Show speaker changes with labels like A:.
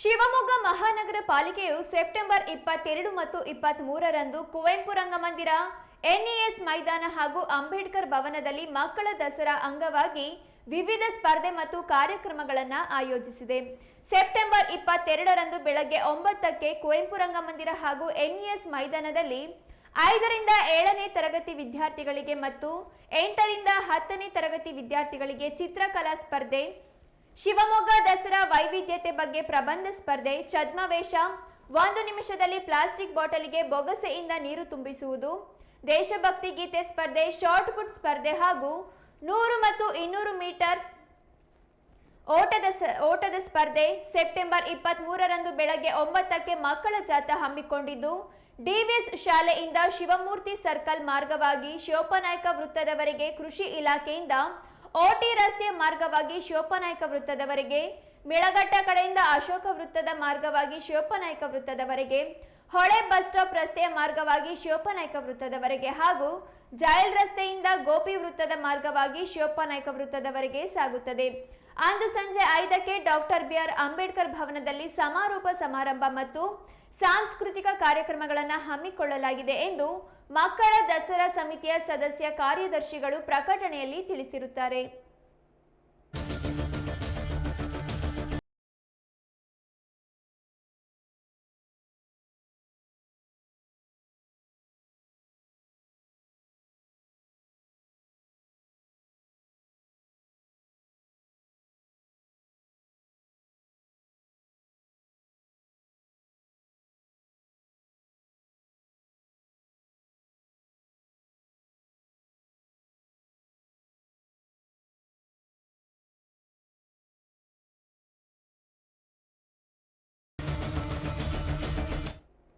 A: ಶಿವಮೊಗ್ಗ ಮಹಾನಗರ ಪಾಲಿಕೆಯು ಸೆಪ್ಟೆಂಬರ್ ಇಪ್ಪತ್ತೆರಡು ಮತ್ತು ಇಪ್ಪತ್ತ್ ಮೂರರಂದು ಕುವೆಂಪು ರಂಗಮಂದಿರ ಎನ್ಇಎಸ್ ಮೈದಾನ ಹಾಗೂ ಅಂಬೇಡ್ಕರ್ ಭವನದಲ್ಲಿ ಮಕ್ಕಳ ದಸರಾ ಅಂಗವಾಗಿ ವಿವಿಧ ಸ್ಪರ್ಧೆ ಮತ್ತು ಕಾರ್ಯಕ್ರಮಗಳನ್ನು ಆಯೋಜಿಸಿದೆ. ಸೆಪ್ಟೆಂಬರ್ ಇಪ್ಪತ್ತೆರಡರಂದು ಬೆಳಗ್ಗೆ ಒಂಬತ್ತಕ್ಕೆ ಕುವೆಂಪು ರಂಗಮಂದಿರ ಹಾಗೂ ಎನ್ಇಎಸ್ ಮೈದಾನದಲ್ಲಿ ಐದರಿಂದ ಏಳನೇ ತರಗತಿ ವಿದ್ಯಾರ್ಥಿಗಳಿಗೆ ಮತ್ತು ಎಂಟರಿಂದ ಹತ್ತನೇ ತರಗತಿ ವಿದ್ಯಾರ್ಥಿಗಳಿಗೆ ಚಿತ್ರಕಲಾ ಸ್ಪರ್ಧೆ ಶಿವಮೊಗ್ಗ ದಸರಾ ವೈವಿಧ್ಯತೆ ಬಗ್ಗೆ ಪ್ರಬಂಧ ಸ್ಪರ್ಧೆ, ಛದ್ಮವೇಷ, ಒಂದು ನಿಮಿಷದಲ್ಲಿ ಪ್ಲಾಸ್ಟಿಕ್ ಬಾಟಲಿಗೆ ಬೊಗಸೆಯಿಂದ ನೀರು ತುಂಬಿಸುವುದು, ದೇಶಭಕ್ತಿ ಗೀತೆ ಸ್ಪರ್ಧೆ, ಶಾರ್ಟ್ ಪುಟ್ ಸ್ಪರ್ಧೆ ಹಾಗೂ ನೂರು ಮತ್ತು ಇನ್ನೂರು ಮೀಟರ್ ಓಟದ ಓಟದ ಸ್ಪರ್ಧೆ ಸೆಪ್ಟೆಂಬರ್ ಇಪ್ಪತ್ತ್ ಮೂರರಂದು ಬೆಳಗ್ಗೆ ಒಂಬತ್ತಕ್ಕೆ ಮಕ್ಕಳ ಜಾಥಾ ಹಮ್ಮಿಕೊಂಡಿದ್ದು, ಡಿವಿಎಸ್ ಶಾಲೆಯಿಂದ ಶಿವಮೂರ್ತಿ ಸರ್ಕಲ್ ಮಾರ್ಗವಾಗಿ ಶಿವಪ್ಪನಾಯ್ಕ ವೃತ್ತದವರೆಗೆ ಕೃಷಿ ಇಲಾಖೆಯಿಂದ ಓಟಿ ರಸ್ತೆ ಮಾರ್ಗವಾಗಿ ಶಿವಪ್ಪನಾಯಕ ವೃತ್ತದವರೆಗೆ ಮಿಳಗಟ್ಟ ಕಡೆಯಿಂದ ಅಶೋಕ ವೃತ್ತದ ಮಾರ್ಗವಾಗಿ ಶಿವಪ್ಪನಾಯಕ ವೃತ್ತದವರೆಗೆ, ಹೊಳೆ ಬಸ್ ಸ್ಟಾಪ್ ರಸ್ತೆಯ ಮಾರ್ಗವಾಗಿ ಶಿವಪ್ಪನಾಯಕ ವೃತ್ತದವರೆಗೆ ಹಾಗೂ ಜಾಯಲ್ ರಸ್ತೆಯಿಂದ ಗೋಪಿ ವೃತ್ತದ ಮಾರ್ಗವಾಗಿ ಶಿವಪ್ಪನಾಯಕ ವೃತ್ತದವರೆಗೆ ಸಾಗುತ್ತದೆ. ಅಂದು ಸಂಜೆ ಐದಕ್ಕೆ ಡಾಕ್ಟರ್ ಬಿಆರ್ ಅಂಬೇಡ್ಕರ್ ಭವನದಲ್ಲಿ ಸಮಾರೋಪ ಸಮಾರಂಭ ಮತ್ತು ಸಾಂಸ್ಕೃತಿಕ ಕಾರ್ಯಕ್ರಮಗಳನ್ನು ಹಮ್ಮಿಕೊಳ್ಳಲಾಗಿದೆ ಎಂದು ಮಕ್ಕಳ ದಸರಾ ಸಮಿತಿಯ ಸದಸ್ಯ ಕಾರ್ಯದರ್ಶಿಗಳು ಪ್ರಕಟಣೆಯಲ್ಲಿ ತಿಳಿಸಿರುತ್ತಾರೆ.